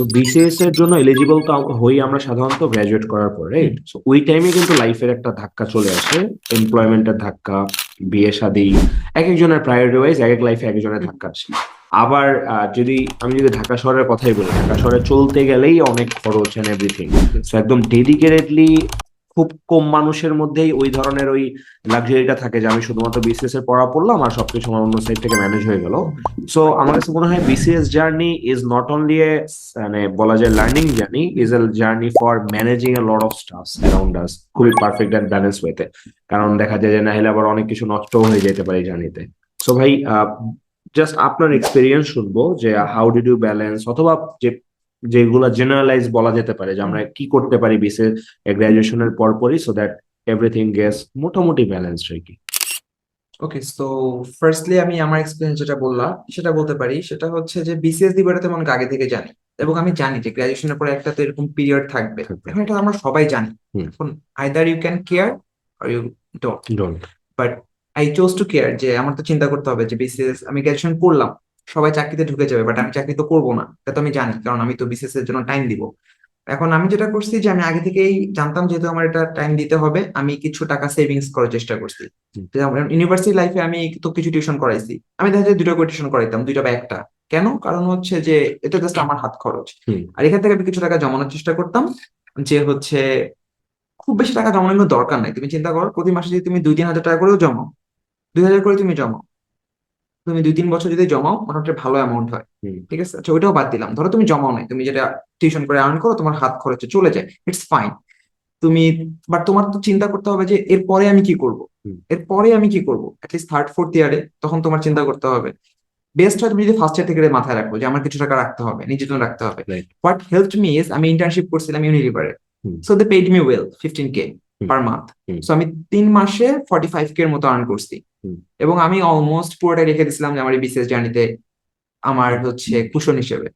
So BCS এর জন্য eligible তো হই আমরা সাধারণত গ্রাজুয়েট করার পর রাইট সো ওই টাইমে কিন্তু লাইফের একটা ধাক্কা চলে আসে। এমপ্লয়মেন্টের ধাক্কা, বিয়ে শাদী এক একজনের প্রায়োরিটি ওয়াইজ এক এক লাইফে এক একজনের ধাক্কা আসে। আবার যদি আমি যদি ঢাকা শহরের কথাই বলি, ঢাকা শহরে চলতে গেলেই অনেক খরচ এন্ড এভরিথিং সো একদম ডেডিকেটেডলি খুব কম মানুষের মধ্যেই ওই ধরনের ওই লাক্সারিটা থাকে যে আমি শুধুমাত্র বিসিএস এর পড়া পড়লাম আর সবকিছু আমার অন্য সাইড থেকে ম্যানেজ হয়ে গেল। সো আমার কাছে মনে হয় BCS journey is not only a মানে বলা যায় learning journey is a journey for managing a lot of stuffs around us খুবই পারফেক্ট অ্যান্ড ব্যালেন্স ওয়েতে কারণ দেখা যায় যে না হলে আবার অনেক কিছু নষ্ট হয়ে যেতে পারে জার্নিতে সো ভাই জাস্ট আপনার এক্সপিরিয়েন্স শুনব যে হাউ ডিড ইউ ব্যালেন্স অথবা যে যেগুলো জেনারেলাইজ বলা যেতে পারে যে আমরা কি করতে পারি বিসিএস গ্রাজুয়েশনের পরপরই সো দ্যাট এভরিথিং গেস মোটামুটি ব্যালেন্সড আর কি? ওকে সো ফার্স্টলি আমি আমার এক্সপিরিয়েন্স যেটা বললাম সেটা বলতে পারি। সেটা হচ্ছে যে বিসিএস দিবাটা তেমন আগে থেকে জানি এবং আমি জানি যে গ্রাজুয়েশনের পরে একটা তো এরকম পিরিয়ড থাকবে। এখন এটা আমরা সবাই জানি। এখন either you can care or you don't don't but I chose to care যে আমার তো চিন্তা করতে হবে যে বিসিএস আমি গ্রাজুয়েশন করলাম। সবাই চাকরিতে ঢুকে যাবে বাট আমি চাকরি তো করব না। এটা তো আমি জানি কারণ আমি তো বিসিএস এর জন্য টাইম দিব। এখন আমি যেটা করছি যে আমি আগে থেকেই জানতাম যেহেতু আমার এটা টাইম দিতে হবে আমি কিছু টাকা সেভিংস করার চেষ্টা করছি। ইউনিভার্সিটি লাইফে আমি তো কিছু টিউশন করাইছি। আমি দেখা যায় দুটো করে টিউশন করাইতাম দুইটা বা একটা। কেন? কারণ হচ্ছে যে এটা জাস্ট আমার হাত খরচ। আর এখান থেকে আমি কিছু টাকা জমানোর চেষ্টা করতাম যে হচ্ছে খুব বেশি টাকা জমানোর কোনো দরকার নাই। তুমি চিন্তা করো প্রতি মাসে যদি তুমি দুই তিন হাজার টাকা করেও জমাও দুই হাজার করে তুমি জমাও। তুমি দুই তিন বছর যদি জমাও মোটামুটি ভালো অ্যামাউন্ট হয়। ঠিক আছে? আচ্ছা ওইটাও বাদ দিলাম। ধরো তুমি জমাও নাই তুমি যেটা টিউশন করে আর্ন করো তোমার হাত খরচে চলে যায় ইটস ফাইন তুমি বাট তোমার তো চিন্তা করতে হবে যে এরপরে আমি কি করব। এরপরে আমি কি করব? অ্যাটলিস্ট থার্ড ফোর্থ ইয়ারে তখন তোমার চিন্তা করতে হবে। বেস্ট হয় তুমি যদি ফার্স্ট ইয়ার থেকে মাথায় রাখো যে আমার কিছু টাকা রাখতে হবে নিজের জন্য রাখতে হবে. হোয়াট হেল্প মি ইজ আমি ইন্টার্নশিপ করছিলাম ইউনিলিভারে। So they paid me well fifteen K per month. So আমি তিন মাসে ফর্টি ফাইভ কে এর মতো আর্ন করছি। এবং আমি অলমোস্ট পুরোটাই রেখে দিয়েছিলাম যে আমার এই বিসিএস জার্নিতে আমার হচ্ছে কুশন হিসেবে।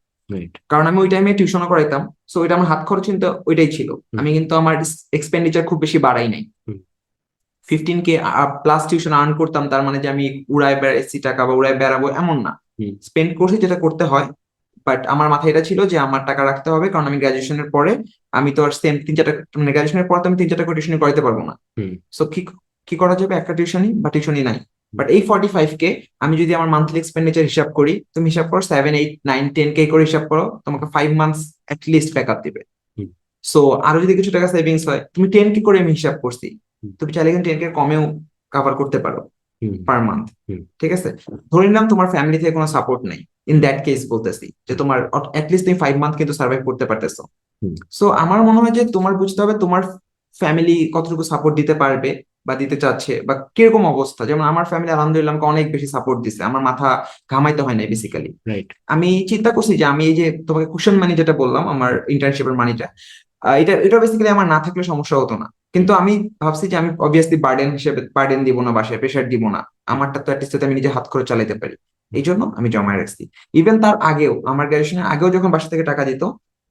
কারণ আমি ওই টাইমে টিউশনও করাইতাম সো ওইটা আমার হাত খরচ কিন্তু ওইটাই ছিল। আমি কিন্তু আমার এক্সপেন্ডিচার খুব বেশি বাড়াই নাই। Fifteen K plus tuition earn করতাম তার মানে যে আমি উড়ায় বেড়াইছি টাকা বা উড়ায় বেড়াবো এমন না। স্পেন্ড করছি যেটা করতে হয় বাট আমার মাথায় এটা ছিল যে আমার টাকা রাখতে হবে কারণ আমি গ্রাজুয়েশনের পরে আমি তো আর সেম তিন চারটা মানে গ্রাজুয়েশনের পর তো আমি তিন চারটা করে টিউশন করাইতে পারব না। হুম। সো কি কি করা যাবে? একটা টিউশনই বা টিউশনই নাই। বাট এই ফর্টি ফাইভ কে আমি যদি আমার মান্থলি এক্সপেন্ডিচার হিসাব করি তুমি হিসাব করো seven eight nine ten K করে হিসাব করো তোমাকে five months least back up দিবে। সো আরও যদি কিছু টাকা সেভিংস হয় তুমি টেন কে করে আমি হিসাব করছি। তুমি চাইলে কিন্তু টেন কে কমেও কভার করতে পারো পার মান্থ। ঠিক আছে? ধরে নিলাম তোমার ফ্যামিলি থেকে কোনো সাপোর্ট নেই। ইন দ্যাট কেস বলতেছি যে তোমার অ্যাটলিস্ট তুমি ফাইভ মান্থ কিন্তু সার্ভাইভ করতে পারতেছো। সো আমার মনে হয় যে তোমার বুঝতে হবে তোমার ফ্যামিলি কতটুকু সাপোর্ট দিতে পারবে। বা দিতে চাচ্ছে বা কীরকম অবস্থা? যেমন আমার ফ্যামিলি আলহামদুলিল্লাহ আমাকে অনেক বেশি সাপোর্ট দিছে। আমার মাথা ঘামাইতে হয় না বেসিক্যালি রাইট আমি চিন্তা করছি যে আমি এই যে তোমাকে কুশন মানি যেটা বললাম আমার ইন্টার্নশিপের মানিটা এটা এটা বেসিক্যালি আমার না থাকলে সমস্যা হতো না। কিন্তু আমি ভাবছি যে আমি অবভিয়াসলি বার্ডেন হিসেবে বার্ডেন দিব না বাসায় প্রেশার দিব না। আমারটা তো অ্যাটলিস্ট আমি নিজে হাত করে চালাতে পারি। এই জন্য আমি জমায় রাখছি। ইভেন তার আগেও আমার গ্রাজুয়েশনের আগেও যখন বাসা থেকে টাকা দিত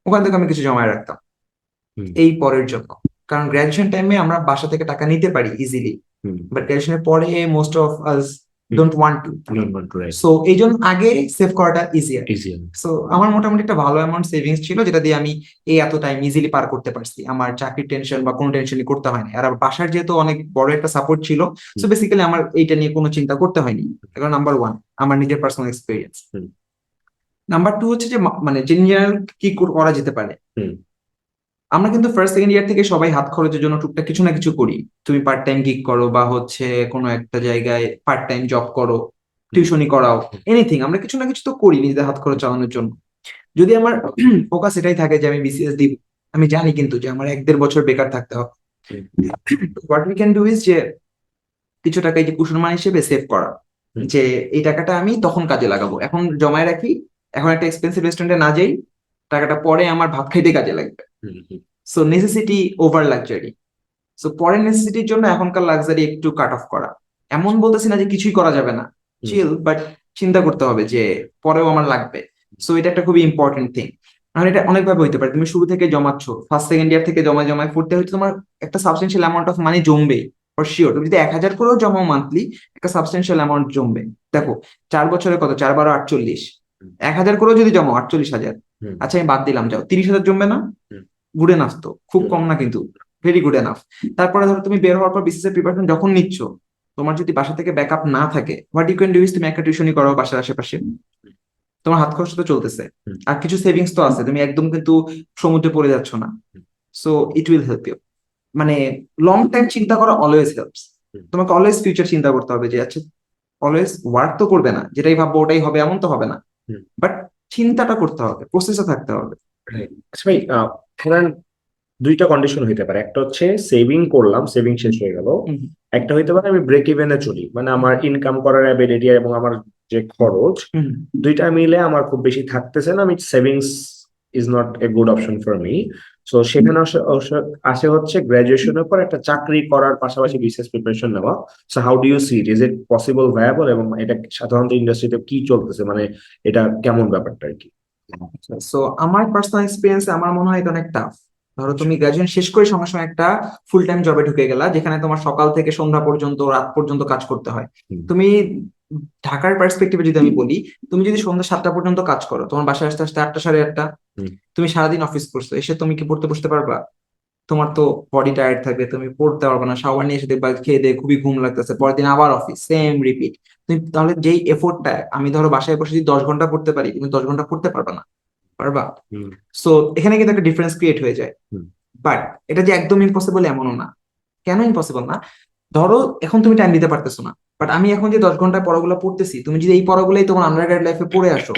ওখান থেকে আমি কিছু জমায় রাখতাম। এই পরের জন্য। কারণ গ্রাজুয়েশন টাইমে আমরা বাসা থেকে টাকা নিতে পারি ইজিলি বাট গ্রাজুয়েশনের পরে most of us. Don't want to to so এই জন্য আগে সেভ করাটা ইজিয়ার সো আমার মোটামুটি একটা ভালো অ্যামাউন্ট সেভিংস ছিল যেটা দিয়ে আমি এই এত টাইম ইজিলি পার করতে পারছি। আমার চাকরির টেনশন বা কোনো টেনশনই করতে হয়নি আর আমার বাসার যেহেতু অনেক বড় একটা সাপোর্ট ছিল সো বেসিক্যালি আমার এইটা নিয়ে কোনো চিন্তা করতে হয়নি। এখন নাম্বার ওয়ান আমার নিজের পার্সোনাল এক্সপিরিয়েন্স নাম্বার টু হচ্ছে যে মানে জেনারেল কি করা যেতে পারে। আমরা কিন্তু ফার্স্ট সেকেন্ড ইয়ার থেকে সবাই হাত খরচের জন্য টুকটাক কিছু না কিছু করি। তুমি পার্ট টাইম গিগ করো বা হচ্ছে কোনো একটা জায়গায় পার্ট টাইম জব করো টিউশনি করাও এনিথিং আমরা কিছু না কিছু তো করি নিজেদের হাত খরচ চালানোর জন্য। যদি আমার ফোকাস এটাই থাকে যে আমি বিসিএস দিব, আমি জানি কিন্তু যে আমার এক দেড় বছর বেকার থাকতে হবে। What we can do is যে কিছু টাকা এই যে কুশন মানি হিসেবে সেভ করা। যে এই টাকাটা আমি তখন কাজে লাগাবো। এখন জমায় রাখি, এখন একটা এক্সপেন্সিভ রেস্টুরেন্টে না যাই, টাকাটা পরে আমার ভাত খাইতে কাজে লাগবে। So necessity over luxury so পরের নেসেসিটির জন্য এখনকার লাক্সারি একটু কাট অফ করা। এমন বলতেছি না যে কিছুই করা যাবে না। চিল বাট চিন্তা করতে হবে যে পরেও আমার লাগবে। সো এটা একটা খুবই ইম্পর্টেন্ট থিং আর এটা অনেকভাবে হইতে পারে। তুমি শুরু থেকে জমাচ্ছ ফার্স্ট সেকেন্ড ইয়ার থেকে জমা জমায় পড়তে হয়তো তোমার একটা সাবস্টেন্সিয়াল অ্যামাউন্ট অফ মানি জমবে ফর শিওর তুমি যদি এক হাজার করেও জমাও মান্থলি একটা সাবস্টেন্সিয়াল অ্যামাউন্ট জমবে। দেখো চার বছরে কত? চার বারো আটচল্লিশ। এক হাজার করেও যদি জমাও আটচল্লিশ হাজার। আচ্ছা আমি বাদ দিলাম যাও। তিরিশ হাজার জমবে না। গুড এনাফ তো খুব কম না কিন্তু ভেরি গুড এনাফ তারপরে ধরো তুমি বের হওয়ার পর বিসিএস এর প্রিপারেশন যখন নিচ্ছ তোমার যদি বাসা থেকে ব্যাকআপ না থাকে what you can do is তুমি একটা টিউশনই করো বাসার আশেপাশে। তোমার হাত খরচ তো চলতেছে। আর কিছু সেভিংস তো আছে তুমি একদম কিন্তু সমুদ্রে পড়ে যাচ্ছ না। So it will help you মানে লং টাইম চিন্তা করা অলওয়েজ হেল্পস তোমাকে অলওয়েজ ফিউচার চিন্তা করতে হবে যে আচ্ছা অলওয়েজ ওয়ার্ক তো করবে না যেটাই ভাববো ওটাই হবে এমন তো হবে না। বাট চিন্তাটা করতে হবে প্রসেসে থাকতে হবে। ভাই ধরেন দুইটা কন্ডিশন হইতে পারে। একটা হচ্ছে সেভিং করলাম সেভিং শেষ হয়ে গেল। একটা হইতে পারে আমি ব্রেক ইভেনে চলি। মানে আমার ইনকাম করার অ্যাবিলিটি এবং আমার যে খরচ। দুইটা মিলে আমার খুব বেশি থাকতেছে না। আমি savings is not a good option for me so সেখানে আসে- হচ্ছে গ্রাজুয়েশনের পর একটা চাকরি করার পাশাপাশি বিসিএস প্রিপারেশন নেওয়া। So how do you see it is it possible viable এবং এটা সাধারণত ইন্ডাস্ট্রিতে কি চলতেছে? মানে এটা কেমন ব্যাপারটা আর কি? সো আমার পার্সোনাল এক্সপিরিয়েন্স আমার মনে হয় এটা অনেক টাফ ধরো তুমি গ্রাজুয়েশন শেষ করে সঙ্গে সঙ্গে একটা ফুল টাইম জবে ঢুকে গেলা যেখানে তোমার সকাল থেকে সন্ধ্যা পর্যন্ত রাত পর্যন্ত কাজ করতে হয়। তুমি ঢাকার পার্সপেক্টিভে যদি আমি বলি তুমি যদি সন্ধ্যা সাতটা পর্যন্ত কাজ করো তোমার বাসায় আসতে আসতে আটটা সাড়ে আটটা তুমি সারাদিন অফিস করছ এসে তুমি কি পড়তে বসতে পারবা? তোমার তো বডি টায়ার্ড থাকবে তুমি পড়তে পারবে না শাওয়ার নিয়ে এসে দেখবা খেয়ে দিয়ে খুবই ঘুম লাগতেছে পরের দিন আবার অফিস সেম রিপিট তুমি তাহলে যেই এফোর্টটা আমি ধরো বাসায় বসে যদি দশ ঘণ্টা পড়তে পারি তুমি দশ ঘণ্টা পড়তে পারবে না পারবা? সো এখানে কিন্তু একটা ডিফারেন্স ক্রিয়েট হয়ে যায়। বাট এটা যে একদম ইম্পসিবল এমনও না। কেন ইম্পসিবল না? ধরো এখন তুমি টাইম দিতে পারতেছো না। বাট আমি এখন যে দশ ঘণ্টা পড়াগুলো পড়তেছি তুমি যদি এই পড়াগুলোই তোমার আন্ডার লাইফে পড়ে আসো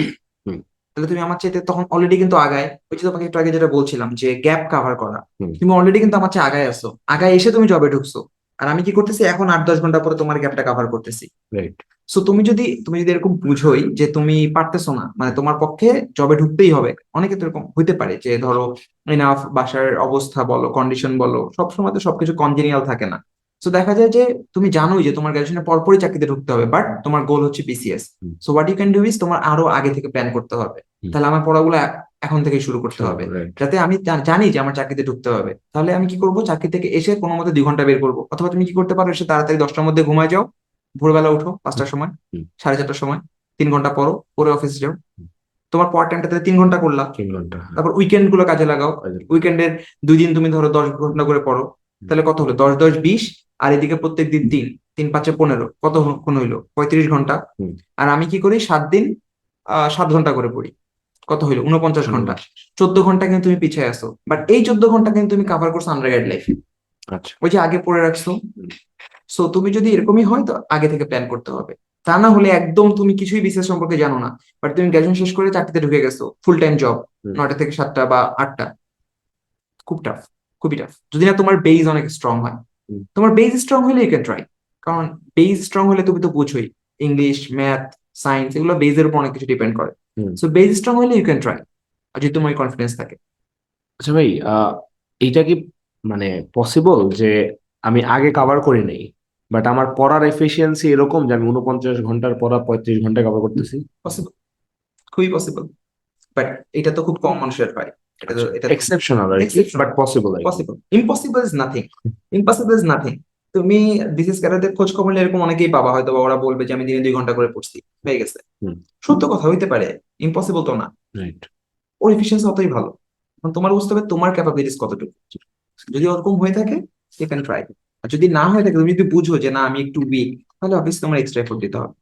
তাহলে তুমি আমার চাইতে তখন অলরেডি কিন্তু আগায়। ওই যে তোমাকে একটু আগে যেটা বলছিলাম যে গ্যাপ কাভার করা। তুমি অলরেডি কিন্তু আমার চেয়ে আগায় আসো আগায় এসে তুমি জবে ঢুকছো। আর আমি কি করতেছি? এখন আট দশ ঘণ্টা পরে তোমার গ্যাপটা কাভার করতেছি। রাইট সো তুমি যদি তুমি যদি এরকম বুঝোই যে তুমি পারতেছো না মানে তোমার পক্ষে জবে ঢুকতেই হবে অনেকে তো এরকম হইতে পারে যে ধরো এনাফ বাসার অবস্থা বলো কন্ডিশন বলো সবসময় তো সবকিছু কনজেনিয়াল থাকে না। সো দেখা যায় যে তুমি জানোই যে তোমার গ্রাজুয়েশনের পরপরই চাকরিতে ঢুকতে হবে বাট তোমার গোল হচ্ছে BCS so what you can do is তোমার আরও আগে থেকে প্ল্যান করতে হবে। তাহলে আমার পড়াগুলো এখন থেকে শুরু করতে হবে। যাতে আমি জানি যে আমার চাকরিতে ঢুকতে হবে। তাহলে আমি কি করব? চাকরি থেকে এসে কোনো মতে দুই ঘণ্টা বের করব। অথবা তুমি কি করতে পারো এসে তাড়াতাড়ি দশটার মধ্যে ঘুমায় যাও ভোরবেলা উঠো পাঁচটার সময় সাড়ে চারটার সময় তিন ঘণ্টা পড়ো পরে অফিস যাও। তোমার পর টাইমটা তাহলে তিন ঘণ্টা করলা। তিন ঘণ্টা হ্যাঁ, তারপর উইকেন্ডগুলো কাজে লাগাও। উইকেন্ডের দুই দিন তুমি ধরো দশ ঘণ্টা করে পড়ো। তাহলে কত হলো? দশ দশ বিশ আর এদিকে প্রত্যেক দিন তিন। তিন পাঁচে পনেরো। কত হ- কোন হইল? পঁয়ত্রিশ ঘণ্টা। আর আমি কি করি? সাত দিন আহ, সাত ঘণ্টা করে পড়ি। কত হইল? উনপঞ্চাশ ঘণ্টা। চোদ্দ ঘণ্টা কিন্তু তুমি পিছিয়ে আসো বাট এই চোদ্দ ঘণ্টা কিন্তু তুমি কাভার করছ আন্ডার গাইড লাইফে আচ্ছা। ওই যে আগে পড়ে রাখছো। সো তুমি যদি এরকমই হয় তো আগে থেকে প্ল্যান করতে হবে। তা না হলে একদম তুমি কিছুই বিশেষ সম্পর্কে জানো না। বাট তুমি গ্রাজুয়েশন শেষ করে চাকরিতে ঢুকে গেছো ফুল টাইম জব নটা থেকে সাতটা বা আটটা। খুব টাফ খুবই টাফ যদি না তোমার বেজ অনেক স্ট্রং হয়। তোমার বেজ স্ট্রং হলে ইউ ক্যান ট্রাই কারণ বেজ স্ট্রং হলে তুমি তো বুঝোই। ইংলিশ ম্যাথ সায়েন্স এগুলো বেজের উপর অনেক কিছু ডিপেন্ড করে। সো বেজ স্ট্রং হলে ইউ ক্যান ট্রাই আর যদি তোমার কনফিডেন্স থাকে। আচ্ছা ভাই আহ, এইটা কি মানে পসিবল যে আমি আগে কভার করি নাই? বাট আমার পড়ার এফিসিয়েন্সি এরকম যে আমি উনপঞ্চাশ ঘণ্টার পড়া পঁয়ত্রিশ ঘণ্টা কভার করতেছি। পসিবল খুবই পসিবল বাট এটা তো খুব কম মানুষের হয় এটা তো এটা এক্সেপশনাল আর কি but possible possible impossible is nothing impossible is nothing তুমি খোঁজ খবর নিলে এরকম অনেকেই পাবা হয়তো বা ওরা বলবে যে আমি দিনে দুই ঘণ্টা করে পড়ছি। হয়ে গেছে। সত্য কথা হইতে পারে। ইম্পসিবল তো না। রাইট ওর এফিসিয়েন্সি অতই ভালো। তোমার বুঝতে হবে তোমার ক্যাপাবিলিটিস কতটুকু। যদি ওরকম হয়ে থাকে ইউ ক্যান ট্রাই আর যদি না হয়ে থাকে, তুমি যদি বুঝো যে না, আমি একটু উইক তাহলে অবভিয়াসলি তোমার এক্সট্রা এফোর্ট দিতে হবে।